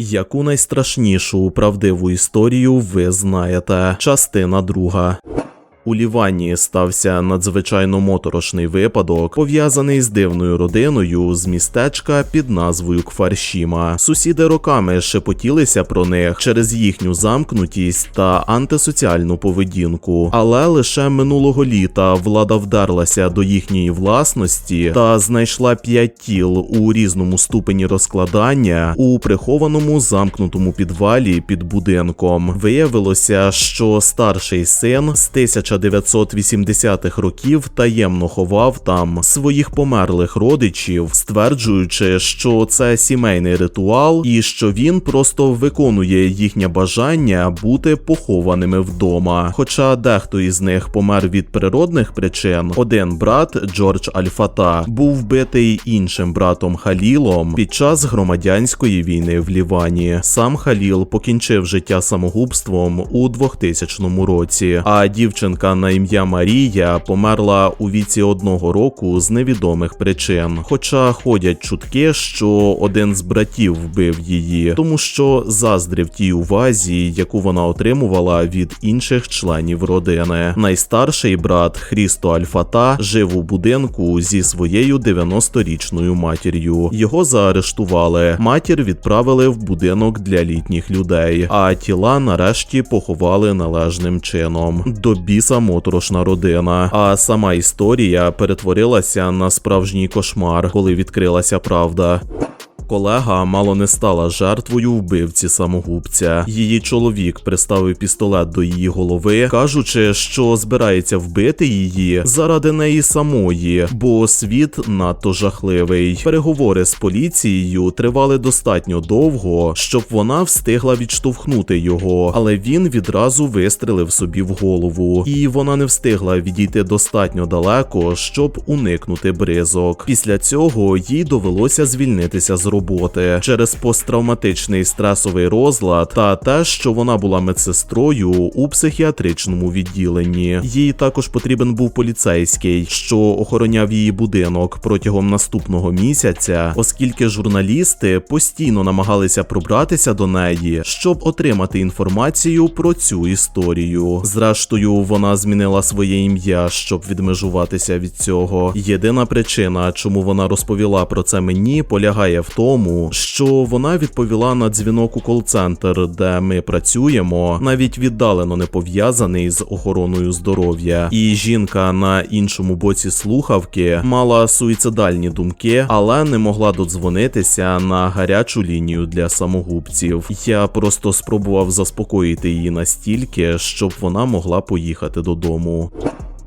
Яку найстрашнішу правдиву історію ви знаєте? Частина друга. У Лівані стався надзвичайно моторошний випадок, пов'язаний з дивною родиною з містечка під назвою Кфаршіма. Сусіди роками шепотілися про них через їхню замкнутість та антисоціальну поведінку. Але лише минулого літа влада вдерлася до їхньої власності та знайшла п'ять тіл у різному ступені розкладання у прихованому замкнутому підвалі під будинком. Виявилося, що старший син з 1980-х років таємно ховав там своїх померлих родичів, стверджуючи, що це сімейний ритуал і що він просто виконує їхнє бажання бути похованими вдома. Хоча дехто із них помер від природних причин, один брат Джордж Альфата був вбитий іншим братом Халілом під час громадянської війни в Лівані. Сам Халіл покінчив життя самогубством у 2000 році, а дівчинка на ім'я Марія померла у віці одного року з невідомих причин. Хоча ходять чутки, що один з братів вбив її, тому що заздрив тій увазі, яку вона отримувала від інших членів родини. Найстарший брат Хрісто Альфата жив у будинку зі своєю 90-річною матір'ю. Його заарештували. Матір відправили в будинок для літніх людей, а тіла нарешті поховали належним чином. До біса моторошна родина. А сама історія перетворилася на справжній кошмар, коли відкрилася правда. Колега мало не стала жертвою вбивці самогубця. Її чоловік приставив пістолет до її голови, кажучи, що збирається вбити її заради неї самої, бо світ надто жахливий. Переговори з поліцією тривали достатньо довго, щоб вона встигла відштовхнути його, але він відразу вистрелив собі в голову, і вона не встигла відійти достатньо далеко, щоб уникнути бризок. Після цього їй довелося звільнитися з роботи через посттравматичний стресовий розлад та те, що вона була медсестрою у психіатричному відділенні. Їй також потрібен був поліцейський, що охороняв її будинок протягом наступного місяця, оскільки журналісти постійно намагалися пробратися до неї, щоб отримати інформацію про цю історію. Зрештою, вона змінила своє ім'я, щоб відмежуватися від цього. Єдина причина, чому вона розповіла про це мені, полягає в тому тому, що вона відповіла на дзвінок у кол-центр, де ми працюємо, навіть віддалено не пов'язаний з охороною здоров'я. І жінка на іншому боці слухавки мала суїцидальні думки, але не могла додзвонитися на гарячу лінію для самогубців. Я просто спробував заспокоїти її настільки, щоб вона могла поїхати додому.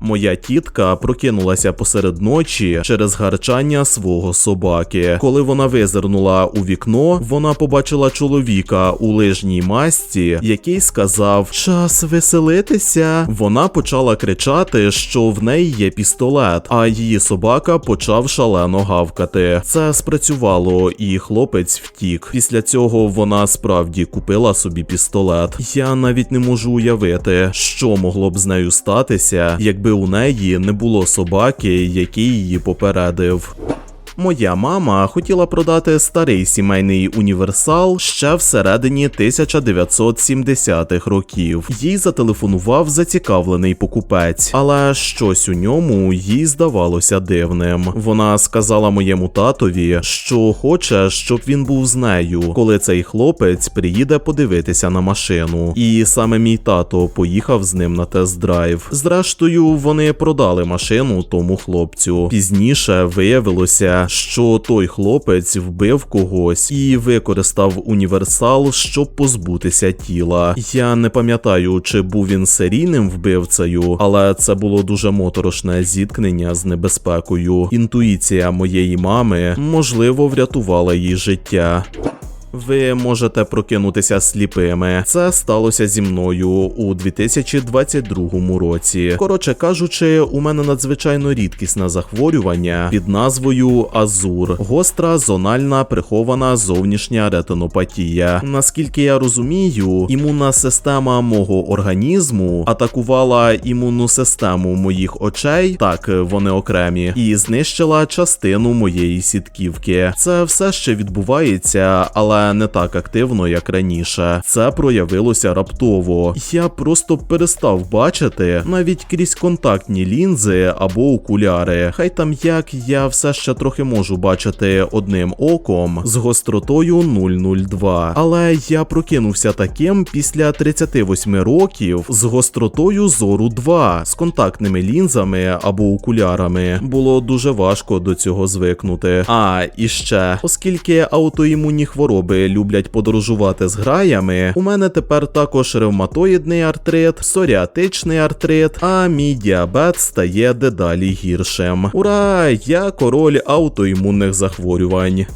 Моя тітка прокинулася посеред ночі через гарчання свого собаки. Коли вона визирнула у вікно, вона побачила чоловіка у лижній масці, який сказав: Час веселитися. Вона почала кричати, що в неї є пістолет, а її собака почав шалено гавкати. Це спрацювало, і хлопець втік. Після цього вона справді купила собі пістолет. Я навіть не можу уявити, що могло б з нею статися, якби у неї не було собаки, який її попередив. Моя мама хотіла продати старий сімейний універсал ще всередині 1970-х років. Їй зателефонував зацікавлений покупець, але щось у ньому їй здавалося дивним. Вона сказала моєму татові, що хоче, щоб він був з нею, коли цей хлопець приїде подивитися на машину. І саме мій тато поїхав з ним на тест-драйв. Зрештою, вони продали машину тому хлопцю. Пізніше виявилося що той хлопець вбив когось і використав універсал, щоб позбутися тіла. Я не пам'ятаю, чи був він серійним вбивцею, але це було дуже моторошне зіткнення з небезпекою. Інтуїція моєї мами можливо врятувала їй життя. Ви можете прокинутися сліпими. Це сталося зі мною у 2022 році. Коротше кажучи, у мене надзвичайно рідкісне захворювання під назвою Азур, гостра зональна прихована зовнішня ретинопатія. Наскільки я розумію, імунна система мого організму атакувала імунну систему моїх очей, так вони окремі, і знищила частину моєї сітківки. Це все ще відбувається, але не так активно, як раніше. Це проявилося раптово. Я просто перестав бачити навіть крізь контактні лінзи або окуляри. Хай там як я все ще трохи можу бачити одним оком з гостротою 002. Але я прокинувся таким після 38 років з гостротою зору 2 з контактними лінзами або окулярами. Було дуже важко до цього звикнути. А і ще, оскільки аутоімунні хвороби люблять подорожувати з граями, у мене тепер також ревматоїдний артрит, псоріатичний артрит, а мій діабет стає дедалі гіршим. Ура! Я король аутоімунних захворювань.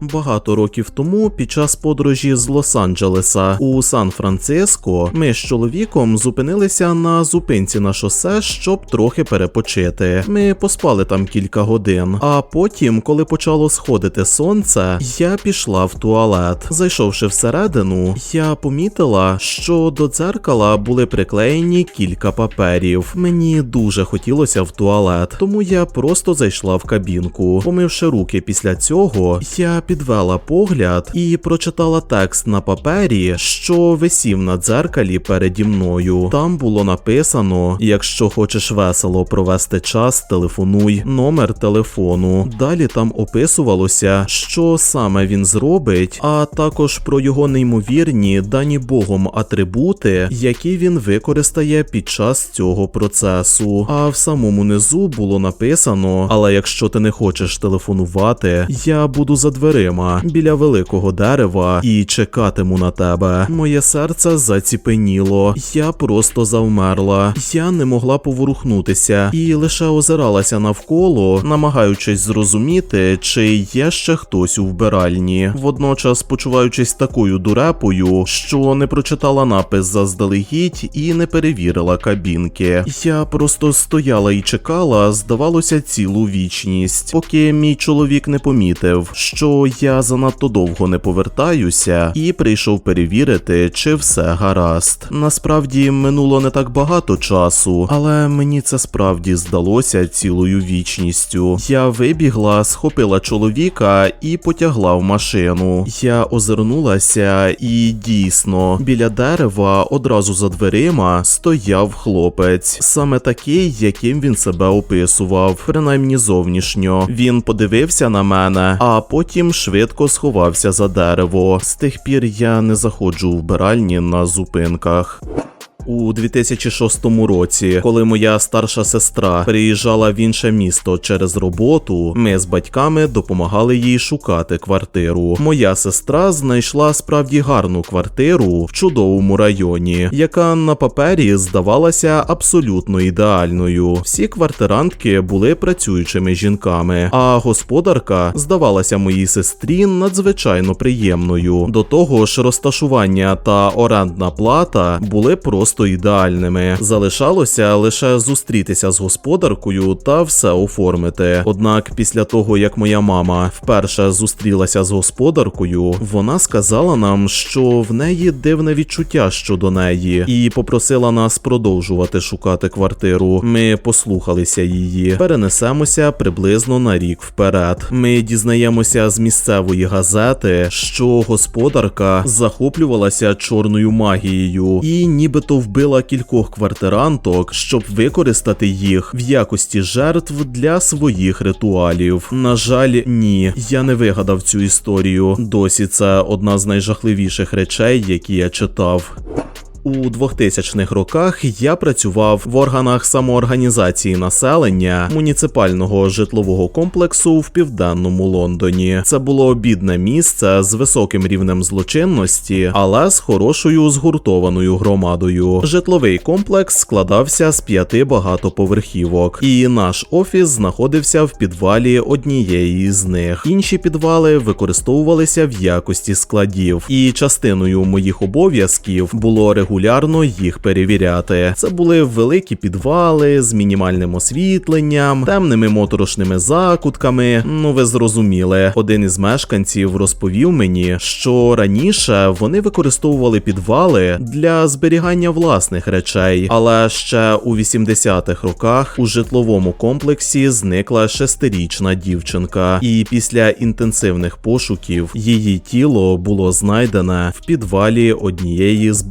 Багато років тому, під час подорожі з Лос-Анджелеса у Сан-Франциско, ми з чоловіком зупинилися на зупинці на шосе, щоб трохи перепочити. Ми поспали там кілька годин. А потім, коли почало сходити сонце, я пішла в туалет. Зайшовши всередину, я помітила, що до дзеркала були приклеєні кілька паперів. Мені дуже хотілося в туалет, тому я просто зайшла в кабінку. Помивши руки після цього, я підвела погляд і прочитала текст на папері, що висів на дзеркалі переді мною. Там було написано: якщо хочеш весело провести час, телефонуй, номер телефону. Далі там описувалося, що саме він зробить, а також про його неймовірні дані Богом атрибути, які він використає під час цього процесу. А в самому низу було написано: але якщо ти не хочеш телефонувати, я буду за дверима біля великого дерева і чекатиму на тебе. Моє серце заціпеніло. Я просто завмерла. Я не могла поворухнутися і лише озиралася навколо, намагаючись зрозуміти, чи є ще хтось у вбиральні, водночас почуваючись такою дурепою, що не прочитала напис заздалегідь і не перевірила кабінки. Я просто стояла і чекала, здавалося, цілу вічність, поки мій чоловік не помітив, що я занадто довго не повертаюся, і прийшов перевірити, чи все гаразд. Насправді минуло не так багато часу, але мені це справді здалося цілою вічністю. Я вибігла, схопила чоловіка і потягла в машину. Я озирнулася, і дійсно, біля дерева одразу за дверима стояв хлопець, саме такий, яким він себе описував, принаймні зовнішньо. Він подивився на мене, а потім швидко сховався за дерево. З тих пір я не заходжу в вбиральні на зупинках. У 2006 році, коли моя старша сестра переїжджала в інше місто через роботу, ми з батьками допомагали їй шукати квартиру. Моя сестра знайшла справді гарну квартиру в чудовому районі, яка на папері здавалася абсолютно ідеальною. Всі квартирантки були працюючими жінками, а господарка здавалася моїй сестрі надзвичайно приємною. До того ж, розташування та орендна плата були просто ідеальними. Залишалося лише зустрітися з господаркою та все оформити. Однак, після того як моя мама вперше зустрілася з господаркою, вона сказала нам, що в неї дивне відчуття щодо неї, і попросила нас продовжувати шукати квартиру. Ми послухалися її. Перенесемося приблизно на рік вперед. Ми дізнаємося з місцевої газети, що господарка захоплювалася чорною магією і нібито вбила кількох квартиранток, щоб використати їх в якості жертв для своїх ритуалів. На жаль, ні, я не вигадав цю історію. Досі це одна з найжахливіших речей, які я читав. У 2000-х роках я працював в органах самоорганізації населення муніципального житлового комплексу в південному Лондоні. Це було бідне місце з високим рівнем злочинності, але з хорошою згуртованою громадою. Житловий комплекс складався з п'яти багатоповерхівок, і наш офіс знаходився в підвалі однієї з них. Інші підвали використовувалися в якості складів, і частиною моїх обов'язків було регулювати регулярно їх перевіряти. Це були великі підвали з мінімальним освітленням, темними моторошними закутками. Ну ви зрозуміли. Один із мешканців розповів мені, що раніше вони використовували підвали для зберігання власних речей, але ще у 80-х роках у житловому комплексі зникла шестирічна дівчинка, і після інтенсивних пошуків її тіло було знайдене в підвалі однієї з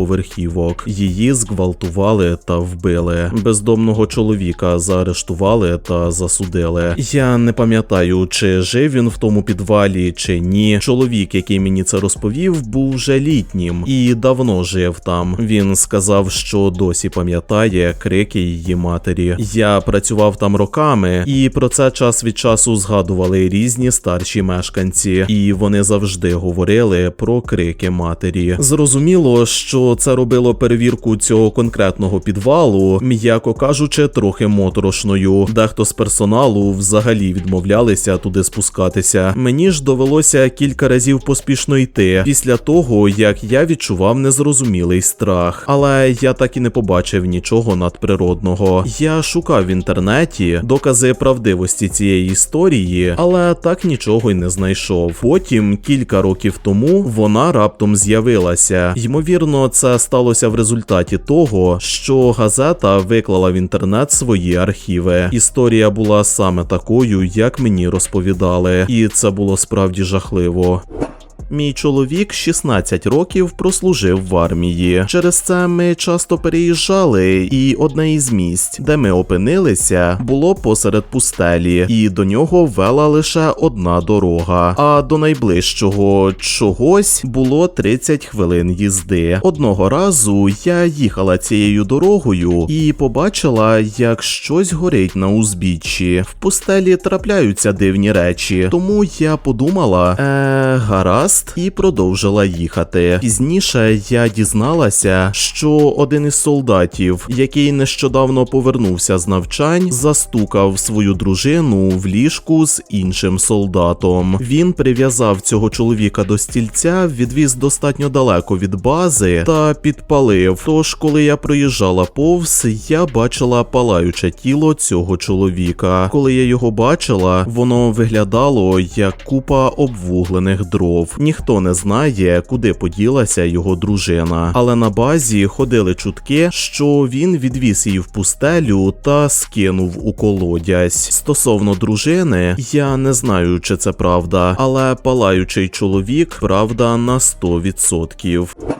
багатоповерхівок. Її зґвалтували та вбили. Бездомного чоловіка заарештували та засудили. Я не пам'ятаю, чи жив він в тому підвалі, чи ні. Чоловік, який мені це розповів, був вже літнім і давно жив там. Він сказав, що досі пам'ятає крики її матері. Я працював там роками, і про це час від часу згадували різні старші мешканці, і вони завжди говорили про крики матері. Зрозуміло, що це робило перевірку цього конкретного підвалу, м'яко кажучи, трохи моторошною. Дехто з персоналу взагалі відмовлялися туди спускатися. Мені ж довелося кілька разів поспішно йти після того, як я відчував незрозумілий страх. Але я так і не побачив нічого надприродного. Я шукав в інтернеті докази правдивості цієї історії, але так нічого й не знайшов. Потім, кілька років тому, вона раптом з'явилася. Ймовірно, це сталося в результаті того, що газета виклала в інтернет свої архіви. Історія була саме такою, як мені розповідали, і це було справді жахливо. Мій чоловік 16 років прослужив в армії. Через це ми часто переїжджали, і одне із місць, де ми опинилися, було посеред пустелі, і до нього вела лише одна дорога. А до найближчого чогось було 30 хвилин їзди. Одного разу я їхала цією дорогою і побачила, як щось горить на узбіччі. В пустелі трапляються дивні речі, тому я подумала, е, гаразд, і продовжила їхати. Пізніше я дізналася, що один із солдатів, який нещодавно повернувся з навчань, застукав свою дружину в ліжку з іншим солдатом. Він прив'язав цього чоловіка до стільця, відвіз достатньо далеко від бази та підпалив. Тож, коли я проїжджала повз, я бачила палаюче тіло цього чоловіка. Коли я його бачила, воно виглядало як купа обвуглених дров. Ніхто не знає, куди поділася його дружина. Але на базі ходили чутки, що він відвіз її в пустелю та скинув у колодязь. Стосовно дружини, я не знаю, чи це правда, але палаючий чоловік правда на 100%.